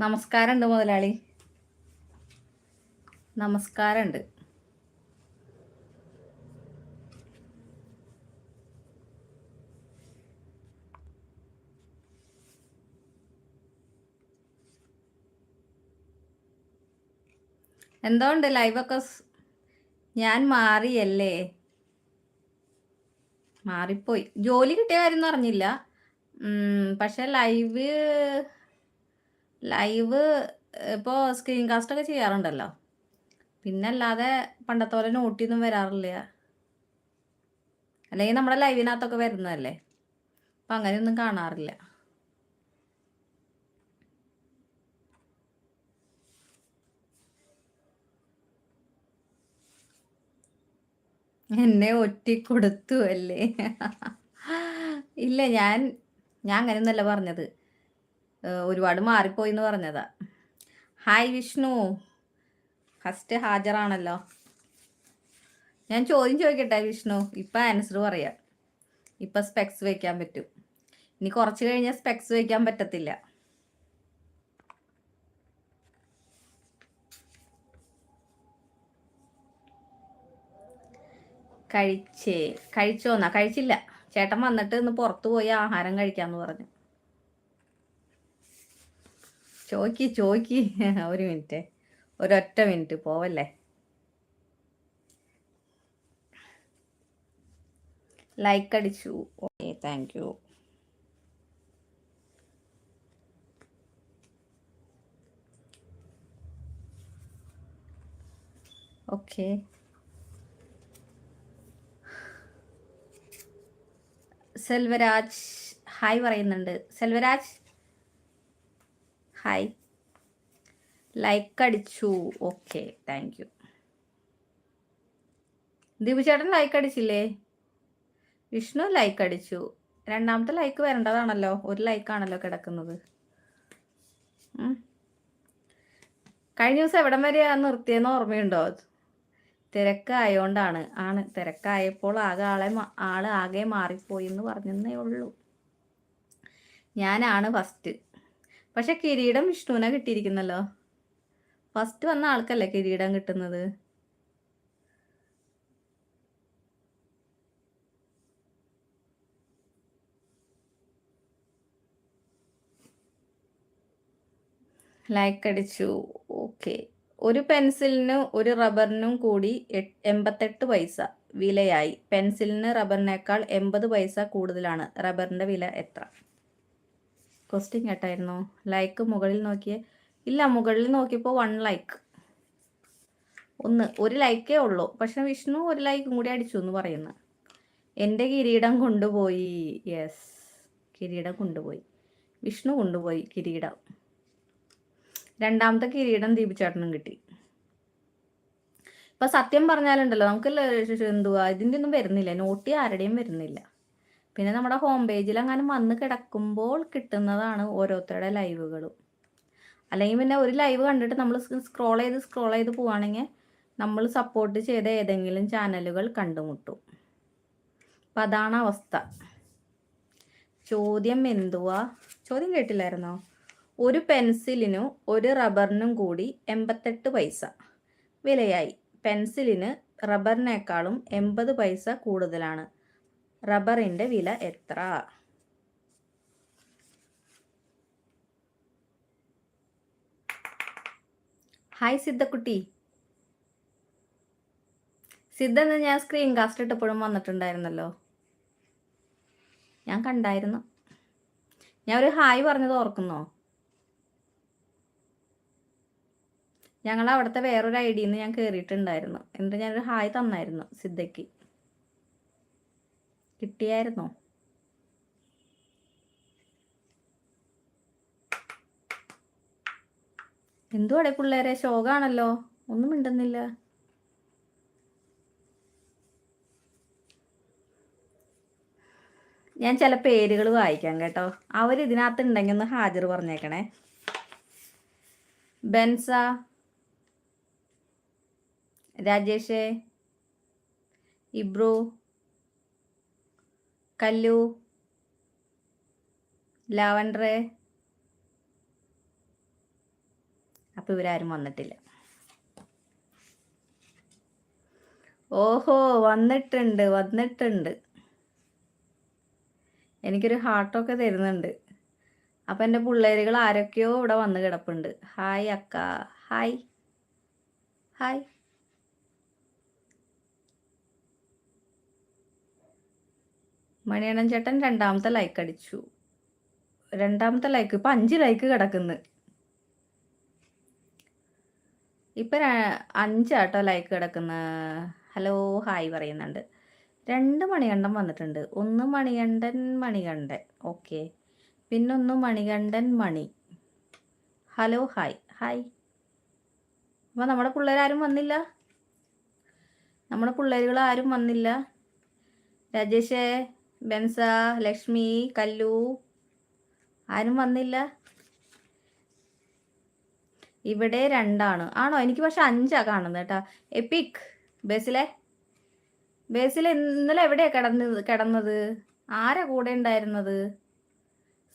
നമസ്കാരമുണ്ട് മുതലാളി. നമസ്കാരമുണ്ട്. എന്തോണ്ട് ലൈവൊക്കെ ഞാൻ മാറിയല്ലേ? മാറിപ്പോയി. ജോലി കിട്ടിയ കാര്യം അറിഞ്ഞില്ല. പക്ഷെ ലൈവ് ലൈവ് ഇപ്പോൾ സ്ക്രീൻ കാസ്റ്റ് ഒക്കെ ചെയ്യാറുണ്ടല്ലോ. പിന്നെ അല്ലാതെ പണ്ടത്തെ പോലെ നോട്ടിയൊന്നും വരാറില്ല. അല്ലെങ്കിൽ നമ്മുടെ ലൈവിനകത്തൊക്കെ വരുന്നതല്ലേ? അപ്പം അങ്ങനെയൊന്നും കാണാറില്ല. എന്നെ ഒറ്റിക്കൊടുത്തു അല്ലേ? ഇല്ല ഞാൻ ഞാൻ അങ്ങനെയൊന്നല്ല പറഞ്ഞത്. ഒരുപാട് മാറിപ്പോയി എന്ന് പറഞ്ഞതാ. ഹായ് വിഷ്ണു. ഫസ്റ്റ് ഹാജറാണല്ലോ ഞാൻ ചോദ്യം ചോദിക്കട്ടെ വിഷ്ണു? ഇപ്പൊ ആൻസർ പറയാം. ഇപ്പൊ സ്പെക്സ് വയ്ക്കാൻ പറ്റും. ഇനി കുറച്ച് കഴിഞ്ഞാൽ സ്പെക്സ് വയ്ക്കാൻ പറ്റത്തില്ല. കഴിച്ചേ. കഴിച്ചോന്നാ? കഴിച്ചില്ല. ചേട്ടൻ വന്നിട്ട് ഇന്ന് പുറത്തു പോയി ആഹാരം കഴിക്കാന്ന് പറഞ്ഞു. ചോയ്ക്ക് ചോയ്ക്ക്. ഒരു മിനിറ്റ്. ഒരൊറ്റ മിനിറ്റ്. പോവല്ലേ? ലൈക്ക് അടിച്ചു. Okay thank you okay Selvaraj hi പറയുന്നുണ്ട്. സെൽവരാജ് ഹായ് ലൈക്ക് അടിച്ചു. ഓക്കെ താങ്ക് യു ദീപു ചേട്ടൻ ലൈക്ക് അടിച്ചില്ലേ? വിഷ്ണു ലൈക്ക് അടിച്ചു. രണ്ടാമത്തെ ലൈക്ക് വരേണ്ടതാണല്ലോ. ഒരു ലൈക്കാണല്ലോ കിടക്കുന്നത്. കഴിഞ്ഞ ദിവസം എവിടം വരെ നിർത്തിയെന്ന് ഓർമ്മയുണ്ടോ? തിരക്കായോണ്ടാണ്. ആണ്. തിരക്കായപ്പോൾ ആകെ ആളെ ആൾ ആകെ മാറിപ്പോയി എന്ന് പറഞ്ഞെന്നേ ഉള്ളൂ. ഞാനാണ് ഫസ്റ്റ് പക്ഷെ കിരീടം വിഷ്ണുവിനെ കിട്ടിയിരിക്കുന്നല്ലോ. ഫസ്റ്റ് വന്ന ആൾക്കല്ലേ കിരീടം കിട്ടുന്നത്? ലൈക്ക് അടിച്ചു. ഓക്കെ ഒരു പെൻസിലിനും ഒരു റബ്ബറിനും കൂടി എൺപത്തെട്ട് പൈസ വിലയായി. പെൻസിലിന് റബ്ബറിനേക്കാൾ എൺപത് പൈസ കൂടുതലാണ്. റബ്ബറിന്റെ വില എത്ര? ക്വസ്റ്റ്യൻ കേട്ടായിരുന്നു. ലൈക്ക് മുകളിൽ നോക്കിയേ. ഇല്ല മുകളിൽ നോക്കിയപ്പോൾ വൺ ലൈക്ക് ഒന്ന് ഒരു ലൈക്കേ ഉള്ളൂ. പക്ഷെ വിഷ്ണു ഒരു ലൈക്കും കൂടി അടിച്ചു എന്ന് പറയുന്നു. എന്റെ കിരീടം കൊണ്ടുപോയി. യെസ് കിരീടം കൊണ്ടുപോയി. വിഷ്ണു കൊണ്ടുപോയി കിരീടം. രണ്ടാമത്തെ കിരീടം ദീപിച്ചേട്ടനും കിട്ടി. ഇപ്പൊ സത്യം പറഞ്ഞാലുണ്ടല്ലോ നമുക്ക് എന്തുവാ? ഇതിന്റെ ഒന്നും വരുന്നില്ല. നോട്ടി ആരുടെയും വരുന്നില്ല. പിന്നെ നമ്മുടെ ഹോം പേജിൽ അങ്ങനെ വന്ന് കിടക്കുമ്പോൾ കിട്ടുന്നതാണ് ഓരോരുത്തരുടെ ലൈവുകളും അല്ലെങ്കിൽ പിന്നെ ഒരു ലൈവ് കണ്ടിട്ട് നമ്മൾ സ്ക്രോൾ ചെയ്ത് സ്ക്രോൾ ചെയ്ത് പോവുകയാണെങ്കിൽ നമ്മൾ സപ്പോർട്ട് ചെയ്ത ഏതെങ്കിലും ചാനലുകൾ കണ്ടുമുട്ടും. അപ്പം അതാണ് അവസ്ഥ. ചോദ്യം എന്തുവാ? ചോദ്യം കേട്ടില്ലായിരുന്നോ? ഒരു പെൻസിലിനും ഒരു റബ്ബറിനും കൂടി എൺപത്തെട്ട് പൈസ. വിലയായി. പെൻസിലിന് റബ്ബറിനേക്കാളും എൺപത് പൈസ കൂടുതലാണ്. റബ്ബറിന്റെ വില എത്ര? ഹായ് സിദ്ധക്കുട്ടി. സിദ്ധ എന്ന് ഞാൻ സ്ക്രീൻ കാസ്റ്റ് ഇട്ടപ്പോഴും വന്നിട്ടുണ്ടായിരുന്നല്ലോ. ഞാൻ കണ്ടായിരുന്നു. ഞാൻ ഒരു ഹായ് പറഞ്ഞത് ഓർക്കുന്നോ? ഞങ്ങൾ അവിടുത്തെ വേറൊരു ഐ ഡിന്ന് ഞാൻ കയറിയിട്ടുണ്ടായിരുന്നു എന്നിട്ട് ഞാനൊരു ഹായ് തന്നായിരുന്നു സിദ്ധയ്ക്ക്. കിട്ടിയായിരുന്നോ? എന്തുവാടെ പിള്ളേരെ? ശോകാണല്ലോ. ഒന്നും മിണ്ടുന്നില്ല. ഞാൻ ചില പേരുകൾ വായിക്കാം കേട്ടോ. അവർ ഇതിനകത്ത് ഉണ്ടെങ്കിൽ ഒന്ന് ഹാജർ പറഞ്ഞേക്കണേ. ബെൻസ രാജേഷേ ഇബ്രു കല്ലു ലാവൻഡ്രേ അപ്പോൾ ഇവരാരും വന്നിട്ടില്ല. ഓഹോ വന്നിട്ടുണ്ട് വന്നിട്ടുണ്ട്. എനിക്കൊരു ഹാർട്ടൊക്കെ തരുന്നുണ്ട്. അപ്പം എന്റെ പിള്ളേരുകൾ ആരൊക്കെയോ ഇവിടെ വന്ന് കിടപ്പുണ്ട്. ഹായ് അക്ക. ഹായ് ഹായ് മണിയണ്ണൻ ചേട്ടൻ രണ്ടാമത്തെ ലൈക്ക് അടിച്ചു. രണ്ടാമത്തെ ലൈക്ക് ഇപ്പം അഞ്ച് ലൈക്ക് കിടക്കുന്നു. ഇപ്പം അഞ്ചാട്ടോ ലൈക്ക് കിടക്കുന്ന. ഹലോ ഹായ് പറയുന്നുണ്ട്. രണ്ട് മണികണ്ഠൻ വന്നിട്ടുണ്ട്. ഒന്ന് മണികണ്ഠൻ മണികണ്ഠൻ. ഓക്കെ പിന്നൊന്ന് Manikandan Mani. Hello hi hi അപ്പോൾ നമ്മുടെ പിള്ളേരാരും വന്നില്ല? നമ്മുടെ പിള്ളേരുകൾ ആരും വന്നില്ല? രാജേഷേ ബെൻസ ലക്ഷ്മി കല്ലു. ആരും വന്നില്ല? ഇവിടെ രണ്ടാണ്. ആണോ? എനിക്ക് പക്ഷെ അഞ്ചാ കാണുന്നത് കേട്ടാ. എപ്പിക് ബേസിലെ? ബേസിൽ ഇന്നലെ എവിടെയാ കിടന്നത് കിടന്നത്? ആരാ കൂടെ ഉണ്ടായിരുന്നത്?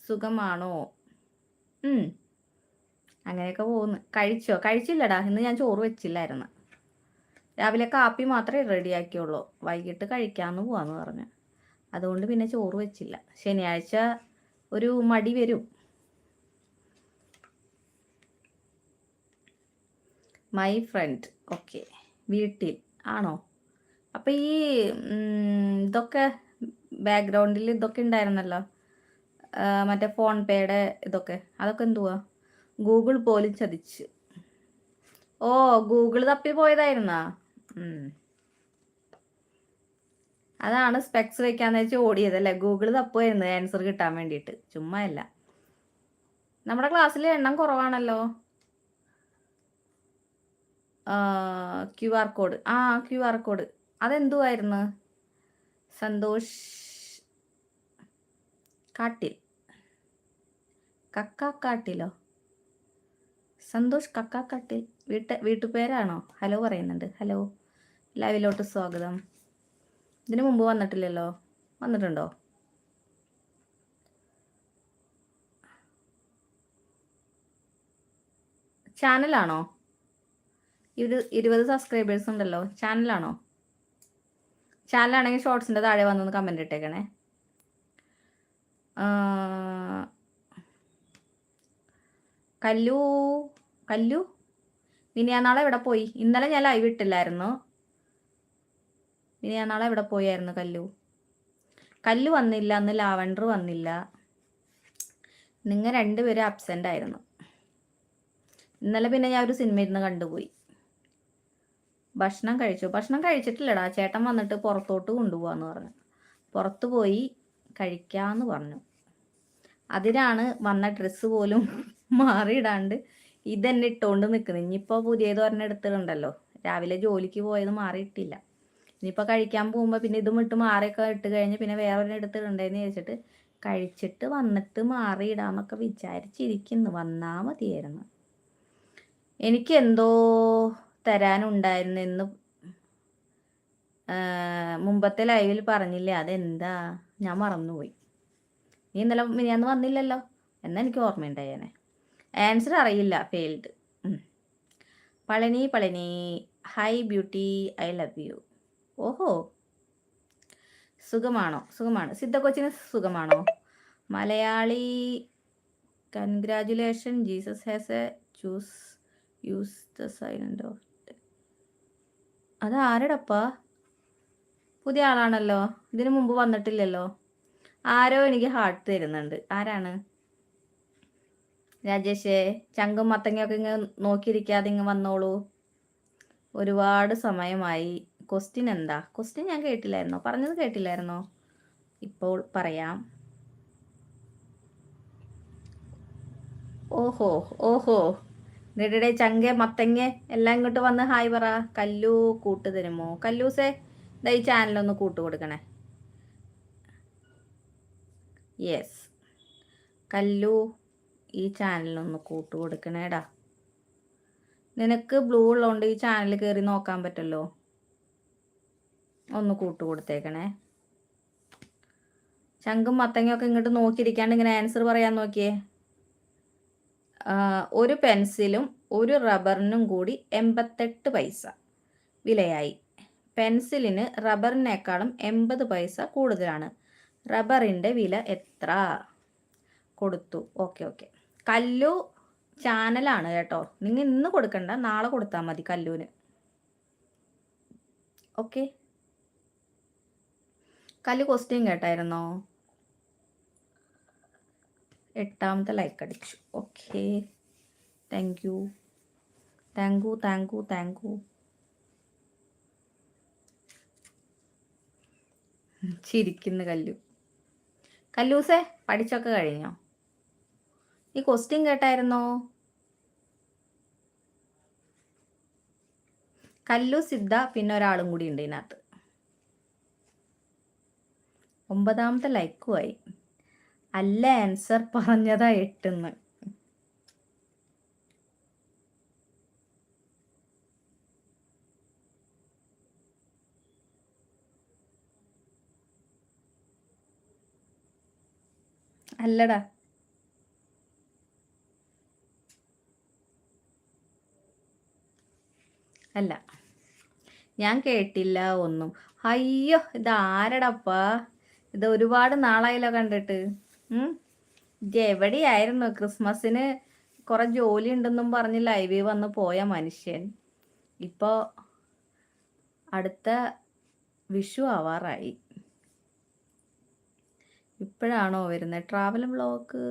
സുഖമാണോ? ഉം. അങ്ങനെയൊക്കെ പോകുന്നു. കഴിച്ചോ? കഴിച്ചില്ലടാ. ഇന്ന് ഞാൻ ചോറ് വെച്ചില്ലായിരുന്നു. രാവിലെ കാപ്പി മാത്രമേ റെഡിയാക്കിയുള്ളൂ. വൈകിട്ട് കഴിക്കാമെന്ന് പോവാന്ന് പറഞ്ഞു. അതുകൊണ്ട് പിന്നെ ചോറ് വെച്ചില്ല. ശനിയാഴ്ച ഒരു മടി വരും. മൈ ഫ്രണ്ട് ഓക്കെ വീട്ടിൽ. ആണോ? അപ്പം ഈ ഇതൊക്കെ ബാക്ക്ഗ്രൗണ്ടിൽ ഇതൊക്കെ ഉണ്ടായിരുന്നല്ലോ. മറ്റേ ഫോൺ പേയുടെ ഇതൊക്കെ. അതൊക്കെ എന്തുവാ? ഗൂഗിൾ പോലും ചതിച്ച്. ഓ ഗൂഗിൾ തപ്പി പോയതായിരുന്നാ? അതാണ് സ്പെക്സ് വെക്കാന്ന് വെച്ചാൽ ഓടിയത് അല്ലെ? ഗൂഗിൾ തപ്പുമായിരുന്നു ആൻസർ കിട്ടാൻ വേണ്ടിയിട്ട്. ചുമ്മാ അല്ല. നമ്മുടെ ക്ലാസ്സിൽ എണ്ണം കുറവാണല്ലോ. ക്യു ആർ കോഡ് ആ ക്യു ആർ കോഡ് അതെന്തുവായിരുന്നു? സന്തോഷ് കാട്ടിൽ. കക്കാക്കാട്ടിലോ സന്തോഷ് കക്കാക്കാട്ടിൽ വീട്ട വീട്ടുപേരാണോ? ഹലോ പറയുന്നുണ്ട്. ഹലോ ലൈവിലോട്ട് സ്വാഗതം. ഇതിനു മുമ്പ് വന്നിട്ടില്ലല്ലോ? വന്നിട്ടുണ്ടോ? ചാനലാണോ? ഇത് ഇരുപത് സബ്സ്ക്രൈബേഴ്സ് ഉണ്ടല്ലോ. ചാനലാണോ? ചാനലാണെങ്കിൽ ഷോർട്സിന്റെ താഴെ വന്നൊന്ന് കമന്റ് ഇട്ടേക്കണേ. കല്ലു കല്ലു? നാളെ എവിടെ പോയി? ഇന്നലെ ഞാൻ ലൈവ് ഇട്ടില്ലായിരുന്നു. നാളെ എവിടെ പോയായിരുന്നു കല്ലു? കല്ലു വന്നില്ല അന്ന് ലാവണ്ടർ വന്നില്ല. നിങ്ങൾ രണ്ടുപേരും അബ്സെന്റ് ആയിരുന്നു. ഇന്നലെ പിന്നെ ഞാൻ ഒരു സിനിമ ഇരുന്ന് കണ്ടുപോയി. ഭക്ഷണം കഴിച്ചു. ഭക്ഷണം കഴിച്ചിട്ടില്ലടാ. ചേട്ടൻ വന്നിട്ട് പുറത്തോട്ട് കൊണ്ടുപോകാന്ന് പറഞ്ഞു. പുറത്തു പോയി കഴിക്കാന്ന് പറഞ്ഞു. അതിനാണ് വന്ന ഡ്രസ്സ് പോലും മാറിയിടാണ്ട് ഇതെന്നെ ഇട്ടുകൊണ്ട് നിൽക്കുന്നത് ഇനിയിപ്പോൾ പുതിയത് പറഞ്ഞെടുത്തിട്ടുണ്ടല്ലോ രാവിലെ ജോലിക്ക് പോയത് മാറിയിട്ടില്ല. ഇനിയിപ്പോൾ കഴിക്കാൻ പോകുമ്പോൾ പിന്നെ ഇതും ഇട്ട് മാറിയൊക്കെ ഇട്ട് കഴിഞ്ഞ് പിന്നെ വേറെ ഒരെണ്ണം ഇടണ്ടേന്ന് ചോദിച്ചിട്ട് കഴിച്ചിട്ട് വന്നിട്ട് മാറിയിടാന്നൊക്കെ വിചാരിച്ചിരിക്കുന്നു. വന്നാൽ മതിയായിരുന്നു. എനിക്ക് എന്തോ തരാനുണ്ടായിരുന്നു എന്ന് മുമ്പത്തെ ലൈവിൽ പറഞ്ഞില്ലേ? അതെന്താ? ഞാൻ മറന്നുപോയി. നീ ഇന്നലെ മിനിയാന്ന് വന്നില്ലല്ലോ? എന്നാ എനിക്ക് ഓർമ്മയുണ്ടായേനെ. ആൻസർ അറിയില്ല failed Palani Palani. Hi beauty I love you ഓഹോ. സുഖമാണോ? സുഖമാണ്. സിദ്ധ കൊച്ചിന് സുഖമാണോ? Malayali congratulation Jesus has a choose use the silent of അത് ആരടപ്പാ? പുതിയ ആളാണല്ലോ. ഇതിനു മുമ്പ് വന്നിട്ടില്ലല്ലോ. ആരോ എനിക്ക് ഹാർട്ട് തരുന്നുണ്ട്. ആരാണ്? രാജേഷേ ചങ്കും മത്തങ്ങയൊക്കെ ഇങ്ങ് നോക്കിയിരിക്കാതെ ഇങ്ങ് വന്നോളൂ. ഒരുപാട് സമയമായി. ക്വസ്റ്റ്യൻ എന്താ? ക്വസ്റ്റ്യൻ ഞാൻ കേട്ടില്ലായിരുന്നോ? പറഞ്ഞത് കേട്ടില്ലായിരുന്നോ? ഇപ്പോൾ പറയാം. ഓഹോ ഓഹോ. എന്നിട്ടിടെ ചങ്ക മത്തങ്ങ എല്ലാം ഇങ്ങോട്ട് വന്ന് ഹായ് പറ. കല്ലു കൂട്ട് തരുമോ? കല്ലൂസേ ഇതാ ഈ ചാനലൊന്ന് കൂട്ട് കൊടുക്കണേ. യെസ് കല്ലു ഈ ചാനലൊന്ന് കൂട്ട് കൊടുക്കണേടാ. നിനക്ക് ബ്ലൂ ഉള്ളതുകൊണ്ട് ഈ ചാനൽ കയറി നോക്കാൻ പറ്റല്ലോ? ഒന്ന് കൂട്ട് കൊടുത്തേക്കണേ. ചങ്കും മത്തങ്ങയൊക്കെ ഇങ്ങോട്ട് നോക്കിയിരിക്കാണ്ട് ഇങ്ങനെ ആൻസർ പറയാൻ നോക്കിയേ. ഒരു പെൻസിലും ഒരു റബ്ബറിനും കൂടി എൺപത്തെട്ട് പൈസ വിലയായി. പെൻസിലിന് റബ്ബറിനേക്കാളും എൺപത് പൈസ കൂടുതലാണ്. റബ്ബറിന്റെ വില എത്ര? കൊടുത്തു. Okay okay. കല്ലു ചാനലാണ് കേട്ടോ. നിങ്ങൾ ഇന്ന് കൊടുക്കണ്ട നാളെ കൊടുത്താൽ മതി കല്ലൂന്. ഓക്കെ. കല്ല് ക്വസ്റ്റ്യൻ കേട്ടായിരുന്നോ? എട്ടാമത്തെ ലൈക്ക് അടിച്ചു. Okay thank you thank you thank you thank you ചിരിക്കുന്ന കല്ലു. കല്ലൂസേ പഠിച്ചൊക്കെ കഴിഞ്ഞോ? ഈ ക്വസ്റ്റ്യൻ കേട്ടായിരുന്നോ? കല്ലു സിദ്ധ പിന്നെ ഒരാളും കൂടി ഉണ്ട് ഇതിനകത്ത്. ഒമ്പതാമത്തെ ലൈക്കുമായി അല്ല ആൻസർ പറഞ്ഞതാ എട്ടെന്ന്. അല്ലടാ. അല്ല. ഞാൻ കേട്ടില്ല ഒന്നും. അയ്യോ ഇത് ആരടപ്പാ ഇത് ഒരുപാട് നാളായല്ലോ കണ്ടിട്ട്. ഇത് എവിടെയായിരുന്നു? ക്രിസ്മസിന് കുറെ ജോലി ഉണ്ടെന്നും പറഞ്ഞ് ലൈവിൽ വന്ന് പോയ മനുഷ്യൻ. ഇപ്പോ അടുത്ത വിഷു ആവാറായി. ഇപ്പോഴാണോ വരുന്നത് ട്രാവൽ ബ്ലോഗ്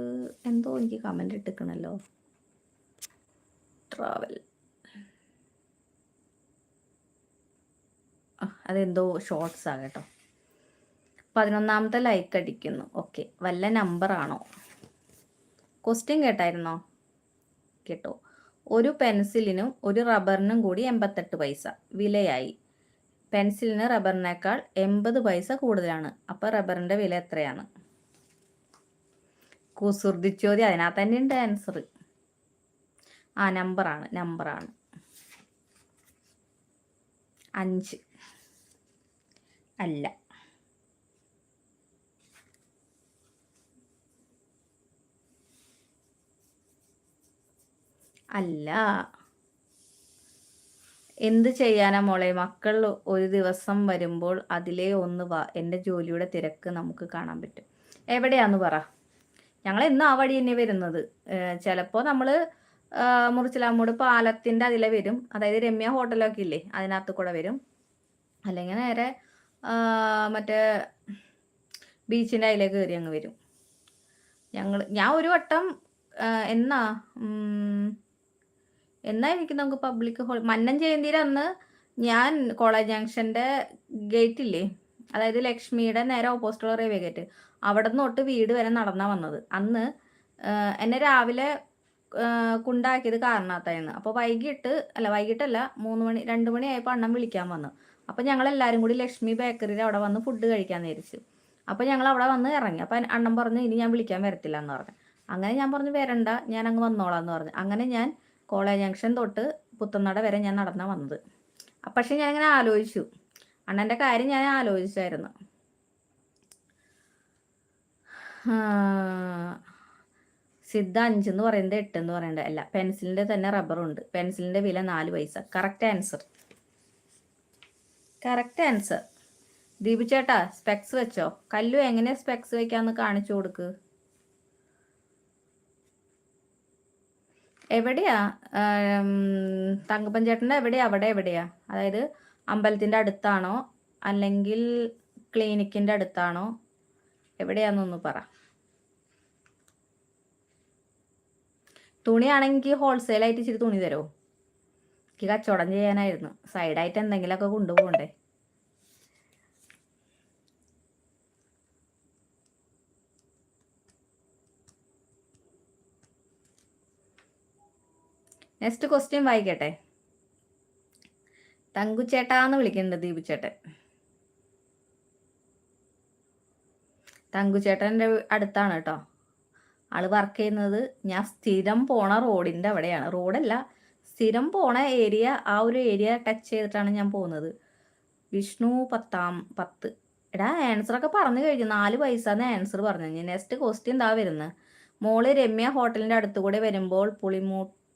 എന്തോ എനിക്ക് കമന്റ് ഇട്ടിക്കണല്ലോ. ട്രാവൽ. അതെന്തോ ഷോർട്സ് ആകട്ടോ പതിനൊന്നാമത്തെ ലൈക്ക് അടിക്കുന്നു. ഓക്കെ വല്ല നമ്പറാണോ ക്വസ്റ്റ്യൻ കേട്ടായിരുന്നോ? കേട്ടോ. ഒരു പെൻസിലിനും ഒരു റബ്ബറിനും കൂടി എൺപത്തെട്ട് പൈസ. വിലയായി. പെൻസിലിന് റബ്ബറിനേക്കാൾ എൺപത് പൈസ കൂടുതലാണ്. അപ്പോൾ റബ്ബറിന്റെ വില എത്രയാണ്? കുസൃതി ചോദ്യം. അതിനകത്ത് തന്നെ ഉണ്ട് ആൻസർ ആ നമ്പറാണ് നമ്പറാണ് അഞ്ച്. അല്ല. അല്ല. എന്ത് ചെയ്യാനാ മോളെ? മക്കൾ ഒരു ദിവസം വരുമ്പോൾ അതിലേ ഒന്ന് വാ. എന്റെ ജോലിയുടെ തിരക്ക് നമുക്ക് കാണാൻ പറ്റും. എവിടെയാന്ന് പറ. ഞങ്ങൾ എന്ന് ആ വഴി തന്നെ വരുന്നത്. ചിലപ്പോൾ നമ്മൾ മുറിച്ചിലാമൂട് പാലത്തിന്റെ അതിലെ വരും. അതായത് രമ്യ ഹോട്ടലൊക്കെ ഇല്ലേ അതിനകത്ത് കൂടെ വരും. അല്ലെങ്കിൽ നേരെ മറ്റേ ബീച്ചിന്റെ അതിലേക്ക് കയറി അങ്ങ് വരും. ഞങ്ങൾ ഞാൻ ഒരു വട്ടം എന്നാ എന്നായിരിക്കും നമുക്ക് പബ്ലിക് ഹോൾ മന്നം ജയന്തിയിൽ അന്ന് ഞാൻ കോളേജ് ജംഗ്ഷന്റെ ഗേറ്റ് ഇല്ലേ? അതായത് ലക്ഷ്മിയുടെ നേരെ ഓപ്പോസിറ്റുള്ള റെയിൽവേ ഗേറ്റ് അവിടെ നിന്ന് തൊട്ട് വീട് വരെ നടന്നാ വന്നത്. അന്ന് എന്നെ രാവിലെ കുണ്ടാക്കിയത് കാരണത്തായിരുന്നു അപ്പോൾ വൈകിട്ട് അല്ല വൈകിട്ടല്ല മൂന്ന് മണി രണ്ട് മണി ആയപ്പോൾ അണ്ണൻ വിളിക്കാൻ വന്നു. അപ്പോൾ ഞങ്ങൾ എല്ലാവരും കൂടി ലക്ഷ്മി ബേക്കറിയിൽ അവിടെ വന്ന് ഫുഡ് കഴിക്കാൻ നേരിച്ചു. അപ്പോൾ ഞങ്ങൾ അവിടെ വന്ന് ഇറങ്ങി. അപ്പോൾ അണ്ണൻ പറഞ്ഞു ഇനി ഞാൻ വിളിക്കാൻ വരത്തില്ല എന്ന് പറഞ്ഞു. അങ്ങനെ ഞാൻ പറഞ്ഞു വരണ്ട ഞാൻ അങ്ങ് വന്നോളാം എന്ന് പറഞ്ഞു. അങ്ങനെ ഞാൻ കോളേജ് ജംഗ്ഷൻ തൊട്ട് പുത്തനട വരെ ഞാൻ നടന്ന വന്നത്. പക്ഷെ ഞാൻ ഇങ്ങനെ ആലോചിച്ചു. അണ്ണന്റെ കാര്യം ഞാൻ ആലോചിച്ചായിരുന്നു. സിദ്ധ അഞ്ചെന്ന് പറയുന്നത് എട്ട് എന്ന് പറയുന്നത്. അല്ല പെൻസിലിന്റെ തന്നെ റബ്ബറുണ്ട് പെൻസിലിന്റെ വില നാല് paisa. Correct answer correct answer Deepu ചേട്ടാ സ്പെക്സ് വെച്ചോ? കല്ലു എങ്ങനെ സ്പെക്സ് വെക്കാന്ന് കാണിച്ചു കൊടുക്ക്. എവിടെയാ? തങ്കപ്പൻ ചേട്ടന്റെ എവിടെയാ? അവിടെ എവിടെയാ? അതായത് അമ്പലത്തിന്റെ അടുത്താണോ? അല്ലെങ്കിൽ ക്ലിനിക്കിന്റെ അടുത്താണോ? എവിടെയാന്നൊന്ന് പറ. തുണിയാണെങ്കിൽ ഹോൾസെയിലായിട്ട് ഇച്ചിരി തുണി തരുമോ? എനിക്ക് കച്ചവടം ചെയ്യാനായിരുന്നു. സൈഡായിട്ട് എന്തെങ്കിലുമൊക്കെ കൊണ്ടുപോകണ്ടേ? നെക്സ്റ്റ് ക്വസ്റ്റ്യൻ വായിക്കട്ടെ. തങ്കുച്ചേട്ടാന്ന് വിളിക്കുന്നുണ്ട് ദീപു ചേട്ടൻ തങ്കുചേട്ടന്റെ അടുത്താണ് കേട്ടോ. ആൾ വർക്ക് ചെയ്യുന്നത്. ഞാൻ സ്ഥിരം പോണ റോഡിന്റെ അവിടെയാണ്. റോഡല്ല സ്ഥിരം പോണ ഏരിയ ആ ഒരു ഏരിയ ടച്ച് ചെയ്തിട്ടാണ് ഞാൻ പോകുന്നത്. വിഷ്ണു പത്താം പത്ത്. എടാ ആൻസറൊക്കെ പറഞ്ഞു കഴിഞ്ഞു. നാല് പൈസന്ന് ആൻസർ പറഞ്ഞു. നെക്സ്റ്റ് ക്വസ്റ്റ്യൻ എന്താ വരുന്നത് മോൾ രമ്യ ഹോട്ടലിന്റെ അടുത്തുകൂടെ വരുമ്പോൾ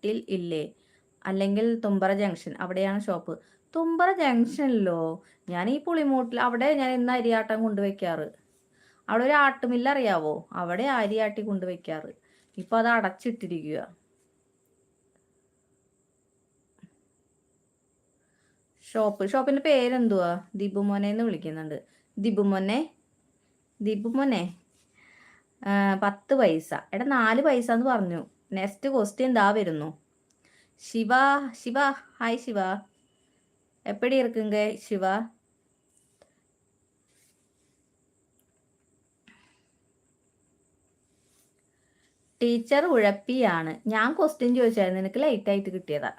പുളിമൂട്ടിൽ ഇല്ലേ? അല്ലെങ്കിൽ തുമ്പറ ജംഗ്ഷൻ അവിടെയാണ് ഷോപ്പ് തുമ്പറ ജംഗ്ഷനിലോ? ഞാൻ ഈ പുളിമൂട്ടിൽ അവിടെ ഞാൻ ഇന്ന് അരിയാട്ടം കൊണ്ടുവയ്ക്കാറ്. അവിടെ ഒരു ആട്ടുമില്ല അറിയാവോ? അവിടെ അരിയാട്ടി കൊണ്ടുവയ്ക്കാറ്. ഇപ്പൊ അത് അടച്ചിട്ടിരിക്കുക ഷോപ്പ് ഷോപ്പിന്റെ പേരെന്തുവാ? ദിബുമോനെ എന്ന് വിളിക്കുന്നുണ്ട്. ദിബുമോനെ ദിബുമോനെ മോനെ? പത്ത് പൈസ. എടാ നാല് പൈസ എന്ന് പറഞ്ഞു. നെക്സ്റ്റ് ക്വസ്റ്റ്യൻ ദാ വരുന്നു ശിവ ശിവ ഹായ് ശിവ എപ്പടി இருக்குங்க ശിവ ടീച്ചർ ഉഴപ്പിയാണ് ഞാൻ ക്വസ്റ്റ്യൻ ചോദിച്ചായിരുന്നു നിനക്ക് ലൈറ്റ് ആയിട്ട് കിട്ടിയതാ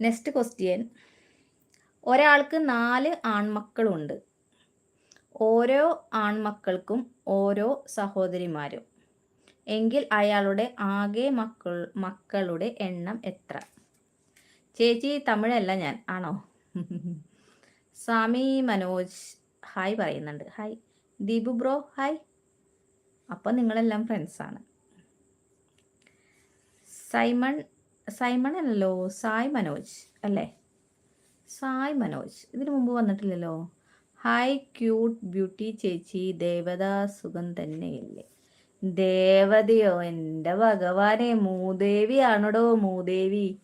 നെക്സ്റ്റ് ക്വസ്റ്റ്യൻ ഒരാൾക്ക് നാല് ആൺമക്കളുണ്ട് ഓരോ ആൺമക്കൾക്കും ഓരോ സഹോദരിമാരും എങ്കിൽ അയാളുടെ ആകെ മക്കൾ മക്കളുടെ എണ്ണം എത്ര? ചേച്ചി തമിഴല്ല ഞാൻ. ആണോ? സ്വാമി മനോജ് ഹായ് പറയുന്നുണ്ട്. ഹായ്. Deepu bro hi. അപ്പം നിങ്ങളെല്ലാം ഫ്രണ്ട്സാണ് സൈമൺ സൈമൺ അല്ലല്ലോ സായ് മനോജ് അല്ലേ? സായ് മനോജ്. ഇതിനു മുമ്പ് വന്നിട്ടില്ലല്ലോ. ഹായ് ക്യൂട്ട് ബ്യൂട്ടി ചേച്ചി. ദേവതാ സുഖം തന്നെയല്ലേ? ദേവതയോ എന്റെ ഭഗവാനെ മൂദേവി ആണോടോ മൂദേവി?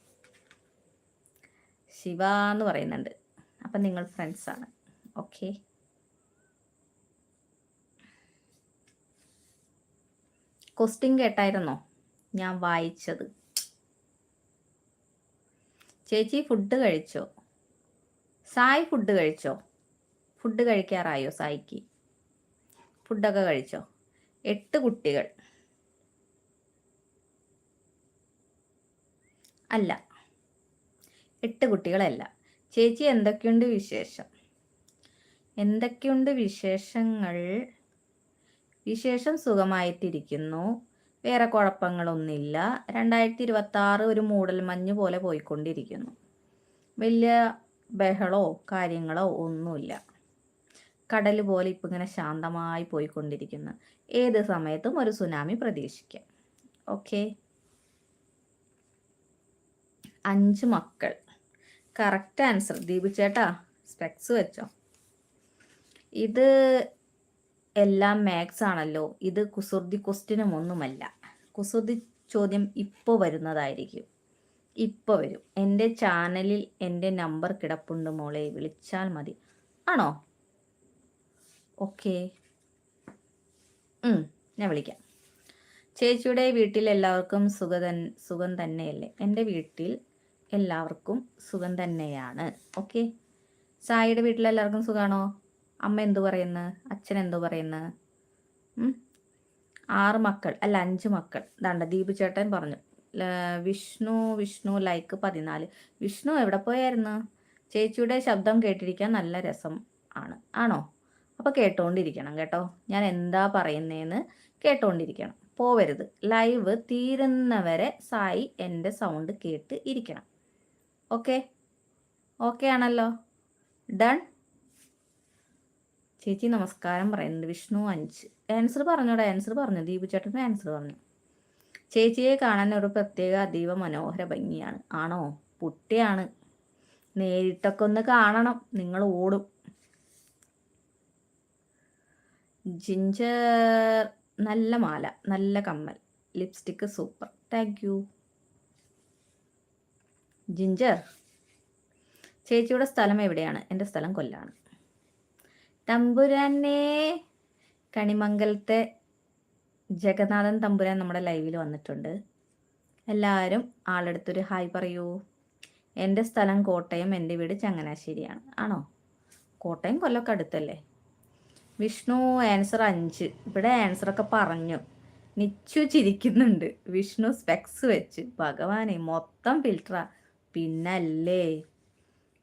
ശിവ എന്ന് പറയുന്നുണ്ട്. അപ്പം നിങ്ങൾ ഫ്രണ്ട്സാണ് ഓക്കെ ക്വസ്റ്റ്യൻ കേട്ടായിരുന്നോ? ഞാൻ വായിച്ചത്. ചേച്ചി ഫുഡ് കഴിച്ചോ? സായ് ഫുഡ് കഴിച്ചോ? ഫുഡ് കഴിക്കാറായോ സായിക്ക്? ഫുഡൊക്കെ കഴിച്ചോ? എട്ട് കുട്ടികൾ. അല്ല എട്ട് കുട്ടികളല്ല. ചേച്ചി എന്തൊക്കെയുണ്ട് വിശേഷം? എന്തൊക്കെയുണ്ട് വിശേഷങ്ങൾ? വിശേഷം സുഖമായിട്ടിരിക്കുന്നു. വേറെ കുഴപ്പങ്ങളൊന്നുമില്ല. രണ്ടായിരത്തി ഇരുപത്തി ആറ് ഒരു മൂടൽ മഞ്ഞ് പോലെ പോയിക്കൊണ്ടിരിക്കുന്നു. വലിയ ബഹളോ കാര്യങ്ങളോ ഒന്നുമില്ല. കടൽ പോലെ ഇപ്പം ഇങ്ങനെ ശാന്തമായി പോയിക്കൊണ്ടിരിക്കുന്നു. ഏത് സമയത്തും ഒരു സുനാമി പ്രതീക്ഷിക്കാം. ഓക്കെ. അഞ്ച് മക്കൾ. കറക്റ്റ് ആൻസർ ദീപു ചേട്ടാ സ്പെക്സ് വെച്ചോ. ഇത് എല്ലാം മാത്സ് ആണല്ലോ. ഇത് കുസൃതി ക്വസ്റ്റ്യനും ഒന്നുമല്ല. കുസൃതി ചോദ്യം ഇപ്പോൾ വരുന്നതായിരിക്കും. ഇപ്പോൾ വരും. എന്റെ ചാനലിൽ എന്റെ നമ്പർ കിടപ്പുണ്ട് മോളെ. വിളിച്ചാൽ മതി. ആണോ? ഓക്കെ. ഞാൻ വിളിക്കാം. ചേച്ചിയുടെ വീട്ടിൽ എല്ലാവർക്കും സുഖ സുഖം തന്നെയല്ലേ? എന്റെ വീട്ടിൽ എല്ലാവർക്കും സുഖം തന്നെയാണ്. ഓക്കെ. സായിയുടെ വീട്ടിൽ എല്ലാവർക്കും സുഖമാണോ അമ്മ എന്തു പറയുന്നു? അച്ഛൻ എന്തു പറയുന്നു? ആറ് മക്കൾ അല്ല അഞ്ച് മക്കൾ. ദാണ്ട ദീപു ചേട്ടൻ പറഞ്ഞു. വിഷ്ണു വിഷ്ണു ലൈക്ക് പതിനാല്. വിഷ്ണു എവിടെ പോയായിരുന്നു? ചേച്ചിയുടെ ശബ്ദം കേട്ടിരിക്കാൻ നല്ല രസം ആണ്. ആണോ? അപ്പോൾ കേട്ടോണ്ടിരിക്കണം കേട്ടോ. ഞാൻ എന്താ പറയുന്നതെന്ന് കേട്ടോണ്ടിരിക്കണം. പോവരുത്. ലൈവ് തീരുന്നവരെ സായി എന്റെ സൗണ്ട് കേട്ട് ഇരിക്കണം. ഓക്കെ ഓക്കെ ആണല്ലോ? ഡൺ ചേച്ചി നമസ്കാരം പറയുന്നുണ്ട് വിഷ്ണു അഞ്ച്. ആൻസർ പറഞ്ഞോടാ. ആൻസർ പറഞ്ഞു. ദീപു ചേട്ടൻ ആൻസർ പറഞ്ഞു. ചേച്ചിയെ കാണാൻ ഒരു പ്രത്യേക അതീവ മനോഹര ഭംഗിയാണ്. ആണോ? പുട്ടിയാണ്. നേരിട്ടൊക്കെ ഒന്ന് കാണണം. നിങ്ങൾ ഓടും. ജിഞ്ചർ നല്ല മാല നല്ല കമ്മൽ. Lipstick super. Thank you ginger ചേച്ചിയുടെ സ്ഥലം എവിടെയാണ്? എന്റെ സ്ഥലം കൊല്ലാണ്. തമ്പുരാനെ കണിമംഗലത്തെ ജഗന്നാഥൻ തമ്പുരാൻ നമ്മുടെ ലൈവിൽ വന്നിട്ടുണ്ട്. എല്ലാവരും ആളെടുത്തൊരു ഹായ് പറയൂ. എന്റെ സ്ഥലം കോട്ടയം എന്റെ വീട് ചങ്ങനാശ്ശേരിയാണ്. ആണോ? കോട്ടയം കൊല്ലമൊക്കെ അടുത്തല്ലേ? വിഷ്ണു ആൻസർ അഞ്ച്. ഇവിടെ ആൻസറൊക്കെ പറഞ്ഞു. നിച്ചു ചിരിക്കുന്നുണ്ട്. വിഷ്ണു സ്പെക്സ് വെച്ച്. ഭഗവാനെ മൊത്തം ഫിൽറ്ററാ പിന്നല്ലേ?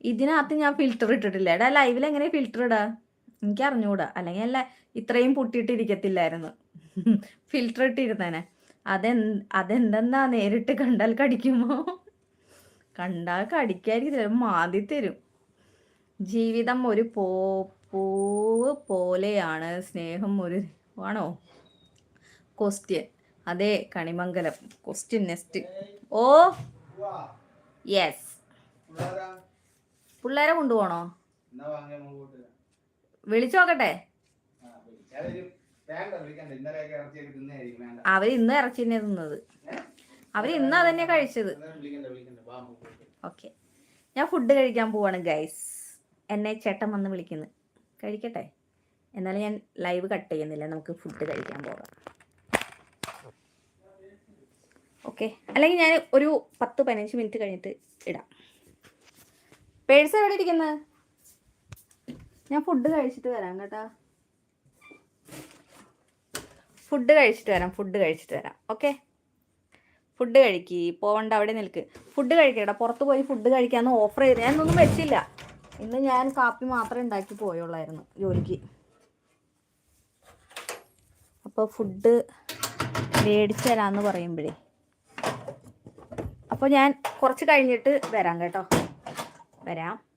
ഇതിനകത്ത് ഞാൻ ഫിൽറ്റർ ഇട്ടിട്ടില്ല. എടാ ലൈവിൽ എങ്ങനെ ഫിൽറ്റർ ഇടാ? എനിക്ക് അറിഞ്ഞുകൂടാ അല്ലെങ്കിൽ അല്ല ഇത്രയും പൊട്ടിയിട്ടിരിക്കത്തില്ലായിരുന്നു. ഫിൽറ്റർ ഇട്ടിരുന്നേനെ. അതെ അതെന്തെന്നാ നേരിട്ട് കണ്ടാൽ കടിക്കുമോ? കണ്ടാൽ കടിക്കാതിരിക്കും ചിലപ്പോൾ മാതി തരും. ജീവിതം ഒരു പോ പൂവ് പോലെയാണ് സ്നേഹം ഒരു ആണോ? ക്വസ്റ്റ്യൻ അതെ കണിമംഗലം. ക്വസ്റ്റ്യൻ നെക്സ്റ്റ് ഓ യെസ് പിള്ളേരെ? കൊണ്ടുപോകണോ? വിളിച്ചു നോക്കട്ടെ. അവർ ഇന്ന് ഇറച്ചി തന്നെ തിന്നത്. അവർ ഇന്ന് അതന്നെ കഴിച്ചത്. ഓക്കെ ഞാൻ ഫുഡ് കഴിക്കാൻ പോവാണ് ഗൈസ് എന്നെ ചേട്ടൻ വന്ന് വിളിക്കുന്നു. കഴിക്കട്ടെ? എന്നാലും ഞാൻ ലൈവ് കട്ട് ചെയ്യുന്നില്ല. നമുക്ക് ഫുഡ് കഴിക്കാൻ പോകാം. ഓക്കെ അല്ലെങ്കിൽ ഞാൻ ഒരു പത്ത് പതിനഞ്ച് മിനിറ്റ് കഴിഞ്ഞിട്ട് ഇടാം. പേഴ്സ് എവിടെ ഇരിക്കുന്നത് ഞാൻ ഫുഡ് കഴിച്ചിട്ട് വരാം കേട്ടോ. ഫുഡ് കഴിച്ചിട്ട് വരാം. ഫുഡ് കഴിച്ചിട്ട് വരാം. ഓക്കെ ഫുഡ് കഴിക്കി. പോവണ്ട അവിടെ നിൽക്ക്. ഫുഡ് കഴിക്കടാ പുറത്ത് പോയി ഫുഡ് കഴിക്കാമെന്ന് ഓഫർ ചെയ്ത്. ഞാനൊന്നും വെച്ചില്ല. ഇന്ന് ഞാൻ കാപ്പി മാത്രമേ ഉണ്ടാക്കി പോയുള്ളായിരുന്നു ജോലിക്ക്. അപ്പോൾ ഫുഡ് മേടിച്ചു തരാമെന്ന് പറയുമ്പോഴേ. അപ്പോൾ ഞാൻ കുറച്ച് കഴിഞ്ഞിട്ട് വരാം കേട്ടോ. വരാം.